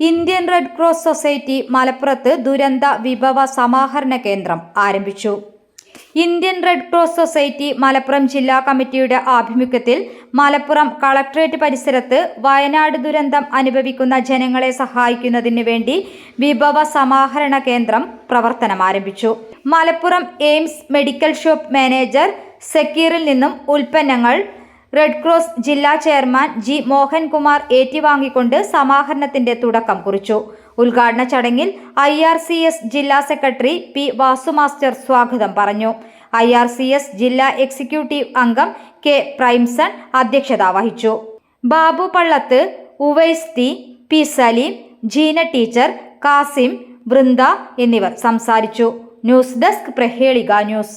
Indian red cross society മലപ്പുറത്ത് ദുരന്ത വിഭവ സമാഹരണ കേന്ദ്രം ആരംഭിച്ചു. Indian red cross society Malappuram ജില്ലാ കമ്മിറ്റിയുടെ ആഭിമുഖ്യത്തിൽ മലപ്പുറം കളക്ട്രേറ്റ് പരിസരത്ത് വയനാട് ദുരന്തം അനുഭവിക്കുന്ന ജനങ്ങളെ സഹായിക്കുന്നതിന് വേണ്ടി വിഭവ സമാഹരണ കേന്ദ്രം പ്രവർത്തനം ആരംഭിച്ചു. Malappuram aims medical shop manager സക്കീറിൽ നിന്നും ഉൽപ്പന്നങ്ങൾ റെഡ് ക്രോസ് ജില്ലാ ചെയർമാൻ ജി മോഹൻകുമാർ ഏറ്റുവാങ്ങിക്കൊണ്ട് സമാഹരണത്തിന്റെ തുടക്കം കുറിച്ചു. ഉദ്ഘാടന ചടങ്ങിൽ ഐ ആർ സി എസ് ജില്ലാ സെക്രട്ടറി പി വാസുമാസ്റ്റർ സ്വാഗതം പറഞ്ഞു. ഐ ആർ സി എസ് ജില്ലാ എക്സിക്യൂട്ടീവ് അംഗം കെ പ്രൈംസൺ അധ്യക്ഷത വഹിച്ചു. ബാബു പള്ളത്ത് ഉവൈസ് തി പി സലീം ജീന ടീച്ചർ കാസിം വൃന്ദ എന്നിവർ സംസാരിച്ചു. News desk Prahelika news.